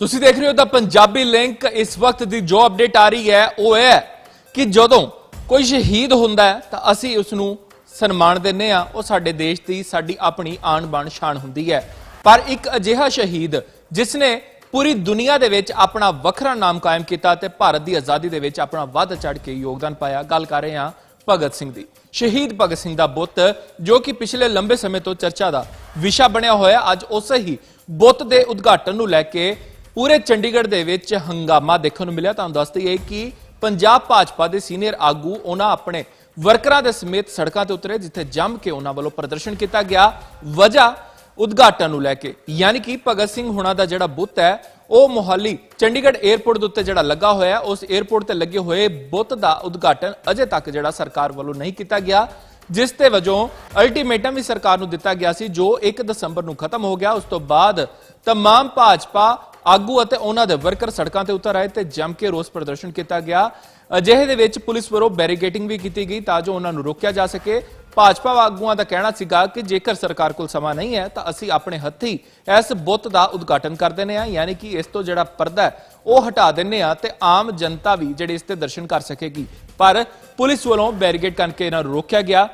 ਤੁਸੀਂ ਦੇਖ ਰਹੇ ਹੋ ਤਾਂ ਪੰਜਾਬੀ ਲਿੰਕ, ਇਸ ਵਕਤ ਦੀ ਜੋ ਅਪਡੇਟ ਆ ਰਹੀ ਹੈ, ਉਹ ਇਹ ਹੈ ਕਿ ਜਦੋਂ ਕੋਈ ਸ਼ਹੀਦ ਹੁੰਦਾ ਹੈ, ਤਾਂ ਅਸੀਂ ਉਸ ਨੂੰ ਸਨਮਾਨ ਦਿੰਨੇ ਆ ਉਹ ਸਾਡੇ ਦੇਸ਼ ਦੀ ਸਾਡੀ ਆਪਣੀ ਆਣ ਬਾਣ ਸ਼ਾਨ ਹੁੰਦੀ ਹੈ। ਪਰ ਇੱਕ ਅਜਿਹਾ ਸ਼ਹੀਦ ਜਿਸ ਨੇ ਪੂਰੀ ਦੁਨੀਆ ਦੇ ਵਿੱਚ ਆਪਣਾ ਵੱਖਰਾ ਨਾਮ ਕਾਇਮ ਕੀਤਾ ਤੇ ਭਾਰਤ ਦੀ ਆਜ਼ਾਦੀ ਦੇ ਵਿੱਚ ਆਪਣਾ ਵੱਧ ਚੜ ਕੇ ਯੋਗਦਾਨ ਪਾਇਆ। ਗੱਲ ਕਰ ਰਹੇ ਹਾਂ ਭਗਤ ਸਿੰਘ ਦੀ। ਸ਼ਹੀਦ ਭਗਤ ਸਿੰਘ ਦਾ ਬੁੱਤ, ਜੋ ਕਿ ਪਿਛਲੇ ਲੰਬੇ ਸਮੇਂ ਤੋਂ ਚਰਚਾ ਦਾ ਵਿਸ਼ਾ ਬਣਿਆ ਹੋਇਆ, ਅੱਜ ਉਸੇ ਹੀ ਬੁੱਤ ਦੇ ਉਦਘਾਟਨ ਨੂੰ ਲੈ ਕੇ ਪੂਰੇ ਚੰਡੀਗੜ੍ਹ ਦੇ ਵਿੱਚ ਹੰਗਾਮਾ ਦੇਖਣ ਨੂੰ ਮਿਲਿਆ। ਤੁਹਾਨੂੰ ਦੱਸ ਦਈਏ ਕਿ ਪੰਜਾਬ ਭਾਜਪਾ ਦੇ ਸੀਨੀਅਰ ਆਗੂ, ਉਹਨਾਂ ਆਪਣੇ ਵਰਕਰਾਂ ਦੇ ਸਮੇਤ ਸੜਕਾਂ ਤੇ ਉਤਰੇ, ਜਿੱਥੇ ਜੰਮ ਕੇ ਉਹਨਾਂ ਵੱਲੋਂ ਪ੍ਰਦਰਸ਼ਨ ਕੀਤਾ ਗਿਆ। ਵਜ੍ਹਾ ਉਦਘਾਟਨ ਨੂੰ ਲੈ ਕੇ, ਯਾਨੀ ਕਿ ਭਗਤ ਸਿੰਘ ਹੁਣਾ ਦਾ ਜਿਹੜਾ ਬੁੱਤ ਹੈ, ਉਹ ਮੋਹਾਲੀ ਚੰਡੀਗੜ੍ਹ 에ਅਰਪੋਰਟ ਦੇ ਉੱਤੇ ਜਿਹੜਾ ਲੱਗਾ ਹੋਇਆ ਹੈ, ਉਸ 에ਅਰਪੋਰਟ ਤੇ ਲੱਗੇ ਹੋਏ ਬੁੱਤ ਦਾ ਉਦਘਾਟਨ ਅਜੇ ਤੱਕ ਜਿਹੜਾ ਸਰਕਾਰ ਵੱਲੋਂ ਨਹੀਂ ਕੀਤਾ ਗਿਆ, ਜਿਸ ਤੇ ਵਜੋਂ ਅਲਟੀਮੇਟਮ ਵੀ ਸਰਕਾਰ ਨੂੰ ਦਿੱਤਾ ਗਿਆ ਸੀ, ਜੋ 1 ਦਸੰਬਰ ਨੂੰ ਖਤਮ ਹੋ ਗਿਆ। ਉਸ ਤੋਂ ਬਾਅਦ तमाम ਭਾਜਪਾ ਆਗੂ ਅਤੇ ਉਹਨਾਂ ਦੇ ਵਰਕਰ ਸੜਕਾਂ ਤੇ ਉਤਰ ਆਏ ਤੇ ਜੰਮ ਕੇ ਰੋਸ ਪ੍ਰਦਰਸ਼ਨ ਕੀਤਾ ਗਿਆ। ਅਜਿਹੇ ਦੇ ਵਿੱਚ ਪੁਲਿਸ ਵੱਲੋਂ ਬੈਰੀਗੇਟਿੰਗ ਵੀ ਕੀਤੀ ਗਈ ਤਾਂ ਜੋ ਉਹਨਾਂ ਨੂੰ ਰੋਕਿਆ ਜਾ ਸਕੇ। ਭਾਜਪਾ ਆਗੂਆਂ ਦਾ ਕਹਿਣਾ ਸੀਗਾ ਕਿ ਜੇਕਰ ਸਰਕਾਰ ਕੋਲ ਸਮਾਂ ਨਹੀਂ ਹੈ ਤਾਂ ਅਸੀਂ ਆਪਣੇ ਹੱਥੀ ਇਸ ਬੁੱਤ ਦਾ ਉਦਘਾਟਨ ਕਰ ਦਿੰਦੇ ਆ ਯਾਨੀ ਕਿ ਇਸ ਤੋਂ ਜਿਹੜਾ ਪਰਦਾ ਹੈ, ਉਹ ਹਟਾ ਦਿੰਨੇ ਆ ਤੇ ਆਮ ਜਨਤਾ ਵੀ ਜਿਹੜੇ ਇਸ ਤੇ ਦਰਸ਼ਨ ਕਰ ਸਕੇਗੀ। ਪਰ ਪੁਲਿਸ ਵੱਲੋਂ ਬੈਰੀਗੇਡ ਕਰਕੇ ਇਹਨਾਂ ਨੂੰ ਰੋਕਿਆ ਗਿਆ।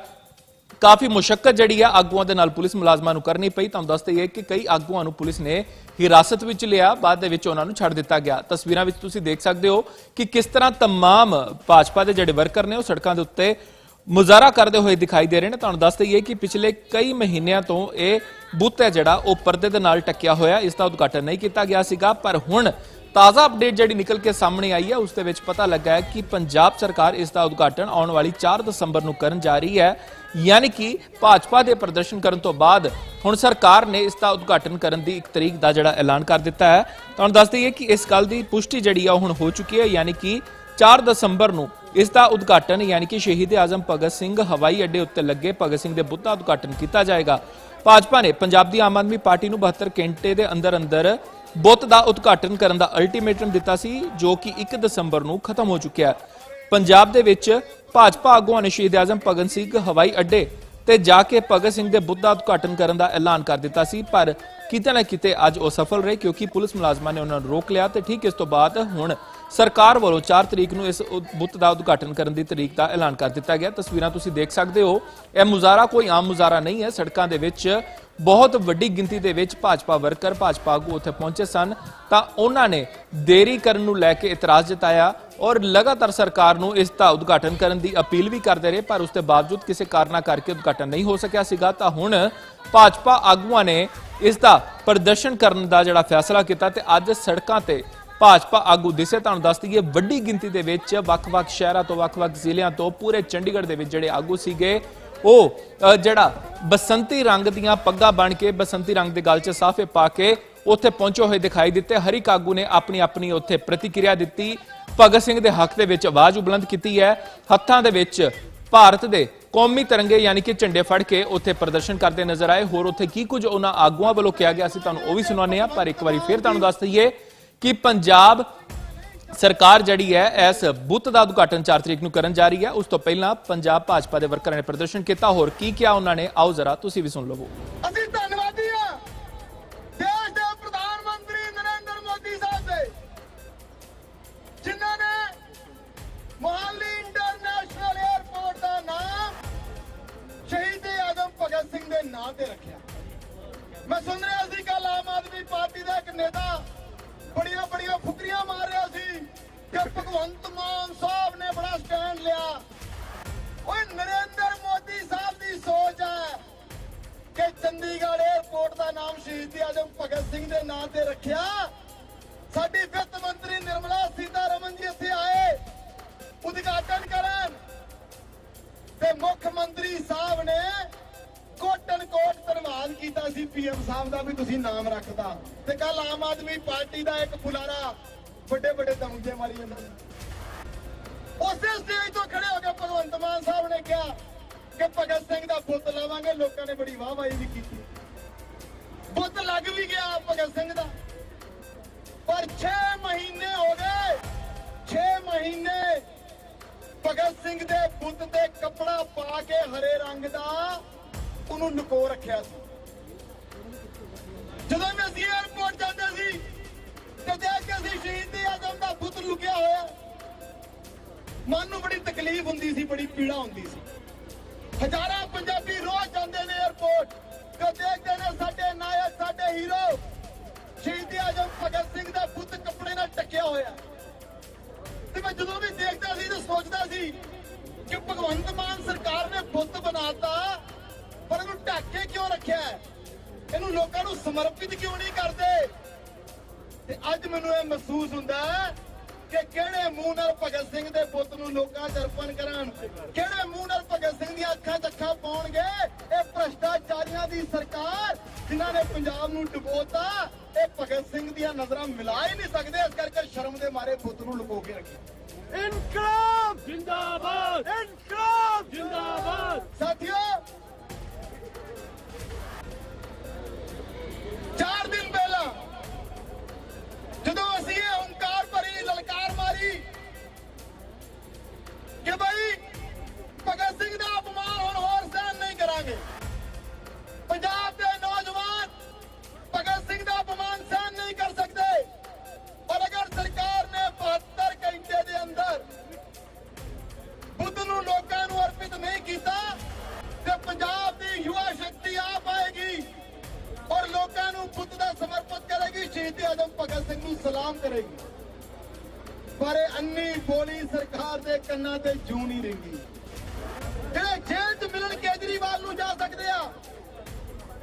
ਕਾਫੀ ਮੁਸ਼ਕਲ ਜਿਹੜੀ ਆ ਆਗੂਆਂ ਦੇ ਨਾਲ ਪੁਲਿਸ ਮੁਲਾਜ਼ਮਾਂ ਨੂੰ ਕਰਨੀ ਪਈ ਤੁਹਾਨੂੰ ਦੱਸ ਦਈਏ ਕਿ ਕਈ ਆਗੂਆਂ ਨੂੰ ਪੁਲਿਸ ਨੇ ਹਿਰਾਸਤ ਵਿੱਚ ਲਿਆ ਬਾਅਦ ਦੇ ਵਿੱਚ ਉਹਨਾਂ ਨੂੰ ਛੱਡ ਦਿੱਤਾ ਗਿਆ ਤਸਵੀਰਾਂ ਵਿੱਚ ਤੁਸੀਂ ਦੇਖ ਸਕਦੇ ਹੋ ਕਿ ਕਿਸ ਤਰ੍ਹਾਂ तमाम ਭਾਜਪਾ ਦੇ ਜਿਹੜੇ ਵਰਕਰ ਨੇ ਉਹ ਸੜਕਾਂ ਦੇ ਉੱਤੇ ਮੁਜ਼ਾਹਰਾ ਕਰਦੇ ਹੋਏ ਦਿਖਾਈ ਦੇ ਰਹੇ ਨੇ ਤੁਹਾਨੂੰ ਦੱਸ ਦਈਏ ਕਿ ਪਿਛਲੇ ਕਈ ਮਹੀਨਿਆਂ ਤੋਂ ਇਹ ਬੁੱਤ ਹੈ ਜਿਹੜਾ ਉਹ ਪਰਦੇ ਦੇ ਨਾਲ ਟੱਕਿਆ ਹੋਇਆ ਇਸ ਦਾ ਉਦਘਾਟਨ ਨਹੀਂ ਕੀਤਾ ਗਿਆ ਸੀਗਾ ਪਰ ਹੁਣ ਤਾਜ਼ਾ ਅਪਡੇਟ ਜਿਹੜੀ ਨਿਕਲ ਕੇ ਸਾਹਮਣੇ ਆਈ ਹੈ, ਉਸ ਦੇ ਵਿੱਚ ਪਤਾ ਲੱਗਾ ਹੈ ਕਿ ਪੰਜਾਬ ਸਰਕਾਰ ਇਸ ਦਾ ਉਦਘਾਟਨ ਆਉਣ ਵਾਲੀ 4 ਦਸੰਬਰ ਨੂੰ ਕਰਨ ਜਾ ਰਹੀ ਹੈ। ਯਾਨੀ ਕਿ ਭਾਜਪਾ ਦੇ ਪ੍ਰਦਰਸ਼ਨ ਕਰਨ ਤੋਂ ਬਾਅਦ ਹੁਣ ਸਰਕਾਰ ਨੇ ਇਸ ਦਾ ਉਦਘਾਟਨ ਕਰਨ ਦੀ ਇੱਕ ਤਰੀਕ ਦਾ ਜਿਹੜਾ ਐਲਾਨ ਕਰ ਦਿੱਤਾ ਹੈ। ਤੁਹਾਨੂੰ ਦੱਸ ਦਈਏ ਕਿ ਇਸ ਗੱਲ ਦੀ ਪੁਸ਼ਟੀ ਜਿਹੜੀ ਆ, ਉਹ ਹੁਣ ਹੋ ਚੁੱਕੀ ਹੈ। ਯਾਨੀ ਕਿ 4 ਦਸੰਬਰ ਨੂੰ ਇਸ ਦਾ ਉਦਘਾਟਨ, ਯਾਨੀ ਕਿ ਸ਼ਹੀਦ ਆਜ਼ਮ ਭਗਤ ਸਿੰਘ ਹਵਾਈ ਅੱਡੇ ਉੱਤੇ ਲੱਗੇ ਭਗਤ ਸਿੰਘ ਦੇ ਬੁੱਤ ਦਾ ਉਦਘਾਟਨ ਕੀਤਾ ਜਾਏਗਾ। ਭਾਜਪਾ ਨੇ ਪੰਜਾਬ ਦੀ ਆਮ ਆਦਮੀ ਪਾਰਟੀ ਨੂੰ 72 ਘੰਟੇ ਦੇ ਅੰਦਰ ਅੰਦਰ ਬੁੱਤ ਦਾ ਉਦਘਾਟਨ ਕਰਨ ਦਾ ਅਲਟੀਮੇਟਮ ਦਿੱਤਾ ਸੀ, ਜੋ ਕਿ 1 ਦਸੰਬਰ ਨੂੰ ਖਤਮ ਹੋ ਚੁੱਕਿਆ ਹੈ। ਪੰਜਾਬ ਦੇ ਵਿੱਚ ਭਾਜਪਾ ਆਗੂਆਂ ਨੇ ਸ਼ਹੀਦ ਆਜ਼ਮ ਭਗਤ ਸਿੰਘ ਹਵਾਈ ਅੱਡੇ ਤੇ ਜਾ ਕੇ ਭਗਤ ਸਿੰਘ ਦੇ ਬੁੱਤ ਦਾ ਉਦਘਾਟਨ ਕਰਨ ਦਾ ਐਲਾਨ ਕਰ ਦਿੱਤਾ ਸੀ, ਪਰ ਕਿਤੇ ਨਾ ਕਿਤੇ ਅੱਜ ਉਹ ਸਫਲ ਰਹੇ? ਕਿਉਂਕਿ ਪੁਲਿਸ ਮੁਲਾਜ਼ਮਾਂ ਨੇ ਉਹਨਾਂ ਨੂੰ ਰੋਕ ਲਿਆ ਤੇ ਠੀਕ ਇਸ ਤੋਂ ਬਾਅਦ ਹੁਣ ਸਰਕਾਰ ਵੱਲੋਂ 4 ਤਰੀਕ ਨੂੰ ਇਸ ਬੁੱਤ ਦਾ ਉਦਘਾਟਨ ਕਰਨ ਦੀ ਤਰੀਕ ਦਾ ਐਲਾਨ ਕਰ ਦਿੱਤਾ ਗਿਆ। ਤਸਵੀਰਾਂ ਤੁਸੀਂ ਦੇਖ ਸਕਦੇ ਹੋ। ਇਹ ਮੁਜ਼ਾਹਰਾ ਕੋਈ ਆਮ ਮੁਜ਼ਾਹਰਾ ਨਹੀਂ ਹੈ। ਸੜਕਾਂ ਦੇ ਵਿੱਚ ਬਹੁਤ ਵੱਡੀ ਗਿਣਤੀ ਦੇ ਵਿੱਚ ਭਾਜਪਾ ਵਰਕਰ, ਭਾਜਪਾ ਆਗੂ ਉੱਥੇ ਪਹੁੰਚੇ ਸਨ। ਤਾਂ ਉਹਨਾਂ ਨੇ ਦੇਰੀ ਕਰਨ ਨੂੰ ਲੈ ਕੇ ਇਤਰਾਜ਼ ਜਤਾਇਆ ਔਰ ਲਗਾਤਾਰ ਸਰਕਾਰ ਨੂੰ ਇਸ ਦਾ ਉਦਘਾਟਨ ਕਰਨ ਦੀ ਅਪੀਲ ਵੀ ਕਰਦੇ ਰਹੇ, ਪਰ ਉਸ ਦੇ ਬਾਵਜੂਦ ਕਿਸੇ ਕਾਰਨਾ ਕਰਕੇ ਉਦਘਾਟਨ ਨਹੀਂ ਹੋ ਸਕਿਆ ਸੀਗਾ। ਤਾਂ ਹੁਣ ਭਾਜਪਾ ਆਗੂਆਂ ਨੇ ਇਸ ਦਾ ਪ੍ਰਦਰਸ਼ਨ ਕਰਨ ਦਾ ਜਿਹੜਾ ਫੈਸਲਾ ਕੀਤਾ ਤੇ ਅੱਜ ਸੜਕਾਂ ਤੇ ਭਾਜਪਾ ਆਗੂ ਦਿਸੇ ਤੁਹਾਨੂੰ ਦੱਸ ਦਈਏ, ਵੱਡੀ ਗਿਣਤੀ ਦੇ ਵਿੱਚ ਵੱਖ-ਵੱਖ ਸ਼ਹਿਰਾਂ ਤੋਂ, ਵੱਖ-ਵੱਖ ਜ਼ਿਲ੍ਹਿਆਂ ਤੋਂ, ਪੂਰੇ ਚੰਡੀਗੜ੍ਹ ਦੇ ਵਿੱਚ ਜਿਹੜੇ ਆਗੂ ਸੀਗੇ, ਉਹ ਜਿਹੜਾ ਬਸੰਤੀ ਰੰਗ ਦੀਆਂ ਪੱਗਾਂ ਬਣ ਕੇ, ਬਸੰਤੀ ਰੰਗ ਦੇ ਗਲ 'ਚ ਸਾਫੇ ਪਾ ਕੇ ਉੱਥੇ ਪਹੁੰਚੇ ਹੋਏ ਦਿਖਾਈ ਦਿੱਤੇ। ਹਰ ਇੱਕ ਆਗੂ ਨੇ ਆਪਣੀ ਆਪਣੀ ਉੱਥੇ ਪ੍ਰਤੀਕਿਰਿਆ ਦਿੱਤੀ। ਭਗਤ ਸਿੰਘ ਦੇ ਹੱਕ ਦੇ ਵਿੱਚ ਆਵਾਜ਼ ਬੁਲੰਦ ਕੀਤੀ ਹੈ। ਹੱਥਾਂ ਦੇ ਵਿੱਚ ਭਾਰਤ ਦੇ ਕੌਮੀ ਤਿਰੰਗੇ ਯਾਨੀ ਕਿ ਝੰਡੇ ਫੜ ਕੇ ਉੱਥੇ ਪ੍ਰਦਰਸ਼ਨ ਕਰਦੇ ਨਜ਼ਰ ਆਏ। ਹੋਰ ਉੱਥੇ ਕੀ ਕੁਝ ਉਹਨਾਂ ਆਗੂਆਂ ਵੱਲੋਂ ਕਿਹਾ ਗਿਆ ਸੀ ਤੁਹਾਨੂੰ ਉਹ ਵੀ ਸੁਣਾਉਂਦੇ ਆ ਪਰ ਇੱਕ ਵਾਰੀ ਫਿਰ ਤੁਹਾਨੂੰ ਦੱਸ ਦਈਏ ਕਿ ਪੰਜਾਬ ਸਰਕਾਰ ਜਿਹੜੀ ਹੈ, ਇਸ ਬੁੱਤ ਦਾ ਉਦਘਾਟਨ 4 ਤਰੀਕ ਨੂੰ ਕਰਨ ਜਾ ਰਹੀ ਹੈ। ਉਸ ਤੋਂ ਪਹਿਲਾਂ ਪੰਜਾਬ ਭਾਜਪਾ ਦੇ ਵਰਕਰਾਂ ਨੇ ਪ੍ਰਦਰਸ਼ਨ ਕੀਤਾ। ਹੋਰ ਕੀ ਕਿਹਾ ਉਹਨਾਂ ਨੇ? ਆਓ ਜ਼ਰਾ, ਤੁਸੀਂ ਵੀ ਸੁਣ ਲਵੋ। ਕਿ ਭਗਵੰਤ ਮਾਨ ਸਾਹਿਬ ਨੇ ਬੜਾ ਸਟੈਂਡ ਲਿਆ। ਓਏ ਨਰਿੰਦਰ ਮੋਦੀ ਸਾਹਿਬ ਦੀ ਸੋਚ ਹੈ ਕਿ ਚੰਡੀਗੜ੍ਹ 에ਅਰਪੋਰਟ ਦਾ ਨਾਮ ਸ਼ਹੀਦ ਆਜ਼ਮ ਭਗਤ ਸਿੰਘ ਦੇ ਨਾਂ ਤੇ ਰੱਖਿਆ। ਸਾਡੀ ਵਿੱਤ ਮੰਤਰੀ ਨਿਰਮਲਾ ਸੀਤਾਰਮਨ ਜੀ ਇੱਥੇ ਆਏ, ਉਦਘਾਟਨ ਕਰਨ। ਤੇ ਮੁੱਖ ਮੰਤਰੀ ਸਾਹਿਬ ਨੇ ਕੋਟਨ ਕੋਟ ਧੰਨਵਾਦ ਕੀਤਾ ਸੀ। ਪੀਐਮ ਸਾਹਿਬ ਦਾ ਵੀ ਤੁਸੀਂ ਨਾਮ ਰੱਖਦਾ ਤੇ ਕੱਲ ਆਮ ਆਦਮੀ ਪਾਰਟੀ ਦਾ ਇੱਕ ਬੁਲਾਰਾ ਵੱਡੇ ਵੱਡੇ ਦਮਗੇ ਮਾਰੀ ਜਾਂਦਾ ਉਸੇ ਸਟੇਜ ਤੋਂ ਖੜੇ ਹੋ ਕੇ ਭਗਵੰਤ ਮਾਨ ਸਾਹਿਬ ਨੇ ਕਿਹਾ ਕਿ ਭਗਤ ਸਿੰਘ ਦਾ ਬੁੱਤ ਲਾਵਾਂਗੇ, ਲੋਕਾਂ ਨੇ ਬੜੀ ਵਾਹਵਾਹੀ ਵੀ ਕੀਤੀ। ਬੁੱਤ ਲੱਗ ਵੀ ਗਿਆ ਭਗਤ ਸਿੰਘ ਦਾ। ਪਰ 6 ਮਹੀਨੇ ਹੋ ਗਏ 6 ਮਹੀਨੇ ਭਗਤ ਸਿੰਘ ਦੇ ਬੁੱਤ ਤੇ ਕੱਪੜਾ ਪਾ ਕੇ ਹਰੇ ਰੰਗ ਦਾ ਉਹਨੂੰ ਨਕੋ ਰੱਖਿਆ ਸੀ। ਜਦੋਂ ਵੀ ਅਸੀਂ 에ਅਰਪੋਰਟ ਜਾਂਦੇ ਸੀ ਤੇ ਦੇਖ ਕੇ ਅਸੀਂ ਸ਼ਹੀਦ ਆਜ਼ਮ ਦਾ ਪੁੱਤ ਲੁਕਿਆ ਹੋਇਆ, ਮਨ ਨੂੰ ਬੜੀ ਤਕਲੀਫ ਹੁੰਦੀ ਸੀ, ਬੜੀ ਪੀੜਾ ਹੁੰਦੀ ਸੀ। ਹਜ਼ਾਰਾਂ ਪੰਜਾਬੀ ਰੋਜ਼ ਜਾਂਦੇ ਨੇ 에어ਪੋਰਟ ਤੇ ਦੇਖਦੇ ਨੇ ਸਾਡੇ ਨਾਇਕ, ਸਾਡੇ ਹੀਰੋ ਸ਼ਹੀਦ ਆਜ਼ਮ ਭਗਤ ਸਿੰਘ ਦਾ ਪੁੱਤ ਕੱਪੜੇ ਨਾਲ ਟੱਕਿਆ ਹੋਇਆ। ਤੇ ਮੈਂ ਜਦੋਂ ਵੀ ਦੇਖਦਾ ਸੀ ਤੇ ਸੋਚਦਾ ਸੀ ਕਿ ਭਗਵੰਤ ਮਾਨ ਸਰਕਾਰ ਨੇ ਬੁੱਤ ਬਣਾਤਾ, ਪਰ ਇਹਨੂੰ ਢੱਕ ਕੇ ਕਿਉਂ ਰੱਖਿਆ? ਇਹਨੂੰ ਲੋਕਾਂ ਨੂੰ ਸਮਰਪਿਤ ਕਿਉਂ ਨਹੀਂ ਕਰਦੇ? ਤੇ ਅੱਜ ਮੈਨੂੰ ਇਹ ਮਹਿਸੂਸ ਹੁੰਦਾ ਕਿ ਕਿਹੜੇ ਮੂੰਹ ਨਾਲ ਭਗਤ ਸਿੰਘ ਦੇ ਪੁੱਤ ਨੂੰ ਲੋਕਾਂ ਚ ਅਰਪਣ ਕਰਨ ਕਿਹੜੇ ਮੂੰਹ ਨਾਲ ਭਗਤ ਸਿੰਘ ਦੀਆਂ ਅੱਖਾਂ 'ਚ ਅੱਖਾਂ ਪਾਉਣਗੇ? ਇਹ ਭ੍ਰਸ਼ਟਾਚਾਰੀਆਂ ਦੀ ਸਰਕਾਰ ਜਿਨ੍ਹਾਂ ਨੇ ਪੰਜਾਬ ਨੂੰ ਡੁਬੋਤਾ ਇਹ ਭਗਤ ਸਿੰਘ ਦੀਆਂ ਨਜ਼ਰਾਂ ਮਿਲਾ ਹੀ ਨਹੀਂ ਸਕਦੇ। ਇਸ ਕਰਕੇ ਸ਼ਰਮ ਦੇ ਮਾਰੇ ਪੁੱਤ ਨੂੰ ਲੁਕੋ ਕੇ ਰੱਖਿਆ। ਇਨਕਲਾਬ! ਜਿੰਦਾਬਾਦ! ਇਨਕਲਾਬ! ਜਿੰਦਾਬਾਦ! ਸਾਥੀਓ ਸਲਾਮ ਕਰੇਗੀ। ਪਰ ਅੰਨੀ ਬੋਲੀ ਸਰਕਾਰ ਦੇ ਕੰਨਾਂ ਤੇ ਜੂ ਨਹੀਂ ਰਿੰਗੀ ਜਿਹੜੇ ਜੇਲ੍ਹ 'ਚ ਮਿਲਣ ਕੇਜਰੀਵਾਲ ਨੂੰ ਜਾ ਸਕਦੇ ਆ,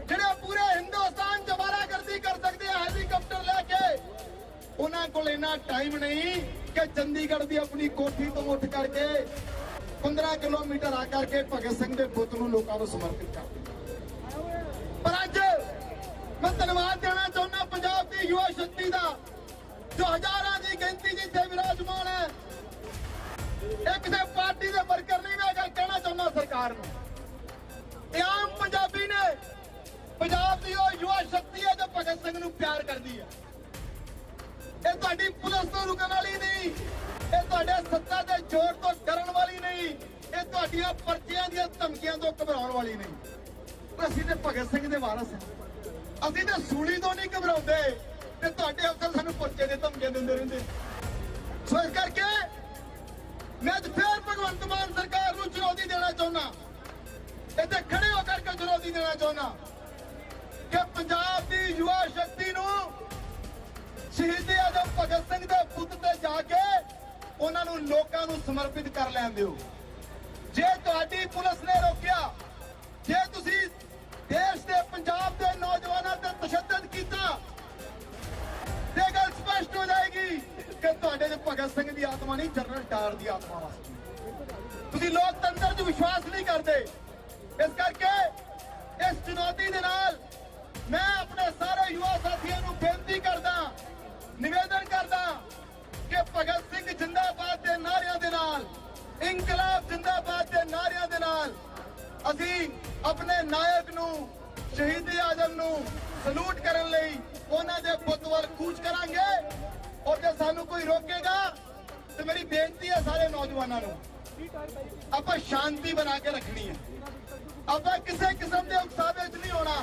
ਜਿਹੜੇ ਪੂਰੇ ਹਿੰਦੁਸਤਾਨ 'ਚ ਵਾਰਾਗਰਦੀ ਕਰ ਸਕਦੇ ਆ, ਹੈਲੀਕਾਪਟਰ ਲੈ ਕੇ, ਉਹਨਾਂ ਕੋਲ ਇੰਨਾ ਟਾਈਮ ਨਹੀਂ ਕਿ ਚੰਡੀਗੜ੍ਹ ਦੀ ਆਪਣੀ ਕੋਠੀ ਤੋਂ ਉੱਠ ਕਰਕੇ 15 ਕਿਲੋਮੀਟਰ ਆ ਕਰਕੇ ਭਗਤ ਸਿੰਘ ਦੇ ਬੁੱਤ ਨੂੰ ਲੋਕਾਂ ਨੂੰ ਸਮਰਪਿਤ ਕਰ ਪਰ ਅੱਜ ਮੈਂ ਧੰਨਵਾਦ ਦੇਣਾ ਚਾਹੁੰਦਾ ਪੰਜਾਬ ਦੀ ਯੁਵਾ ਸ਼ਕਤੀ ਦਾ। ਜੋ ਹਜ਼ਾਰਾਂ ਦੀ ਗਿਣਤੀ ਜਿੱਥੇ ਵਿਰਾਜਮਾਨ ਹੈ ਇਹ ਕਿਸੇ ਪਾਰਟੀ ਦੇ ਵਰਕਰ ਨਹੀਂ ਮੈਂ ਕਹਿਣਾ ਚਾਹੁੰਦਾ ਸਰਕਾਰ ਨੂੰ। ਇਹ ਆਮ ਪੰਜਾਬੀ ਨੇ ਪੰਜਾਬ ਦੀ ਉਹ ਯੁਵਾ ਸ਼ਕਤੀ ਹੈ ਜੋ ਭਗਤ ਸਿੰਘ ਨੂੰ ਪਿਆਰ ਕਰਦੀ ਹੈ। ਇਹ ਤੁਹਾਡੀ ਪੁਲਿਸ ਤੋਂ ਰੁਕਣ ਵਾਲੀ ਨਹੀਂ, ਇਹ ਤੁਹਾਡੇ ਸੱਤਾ ਦੇ ਜ਼ੋਰ ਤੋਂ ਡਰਨ ਵਾਲੀ ਨਹੀਂ, ਇਹ ਤੁਹਾਡੀਆਂ ਪਰਚੀਆਂ ਦੀਆਂ ਧਮਕੀਆਂ ਤੋਂ ਘਬਰਾਉਣ ਵਾਲੀ ਨਹੀਂ। ਅਸੀਂ ਤੇ ਭਗਤ ਸਿੰਘ ਦੇ ਵਾਰਸ ਹਾਂ। ਅਸੀਂ ਤੇ ਸੂਲੀ ਤੋਂ ਨਹੀਂ ਘਬਰਾਉਂਦੇ। ਤੇ ਤੁਹਾਡੇ ਅਫਸਰ ਸਾਨੂੰ ਪਰਚੇ ਦੇ ਧਮਕੀਆਂ ਦਿੰਦੇ ਰਹਿੰਦੇ। ਸੋ ਇਸ ਕਰਕੇ ਮੈਂ ਅੱਜ ਫੇਰ ਭਗਵੰਤ ਮਾਨ ਸਰਕਾਰ ਨੂੰ ਚੁਣੌਤੀ ਦੇਣਾ ਚਾਹੁੰਦਾ। ਇੱਥੇ ਖੜੇ ਹੋ ਕਰਕੇ ਚੁਣੌਤੀ ਦੇਣਾ ਚਾਹੁੰਦਾ। ਕਿ ਪੰਜਾਬ ਦੀ ਯੁਵਾ ਸ਼ਕਤੀ ਨੂੰ ਸ਼ਹੀਦ ਆਜ਼ਮ ਭਗਤ ਸਿੰਘ ਦੇ ਪੁੱਤ ਤੇ ਜਾ ਕੇ ਉਹਨਾਂ ਨੂੰ ਲੋਕਾਂ ਨੂੰ ਸਮਰਪਿਤ ਕਰ ਲੈਣ ਦਿਓ। ਜੇ ਤੁਹਾਡੀ ਪੁਲਿਸ ਨੇ ਅਸੀਂ ਆਪਣੇ ਨਾਇਕ ਨੂੰ, ਸ਼ਹੀਦ ਆਜ਼ਮ ਨੂੰ ਸਲੂਟ ਕਰਨ ਲਈ ਉਹਨਾਂ ਦੇ ਪੁੱਤ ਵੱਲ ਕੂਚ ਕਰਾਂਗੇ। ਔਰ ਜੇ ਸਾਨੂੰ ਕੋਈ ਰੋਕੇਗਾ, ਤੇ ਮੇਰੀ ਬੇਨਤੀ ਹੈ ਸਾਰੇ ਨੌਜਵਾਨਾਂ ਨੂੰ, ਆਪਾਂ ਸ਼ਾਂਤੀ ਬਣਾ ਕੇ ਰੱਖਣੀ ਹੈ। ਆਪਾਂ ਕਿਸੇ ਕਿਸਮ ਦੇ ਉਕਸਾਵੇ 'ਚ ਨਹੀਂ ਹੋਣਾ।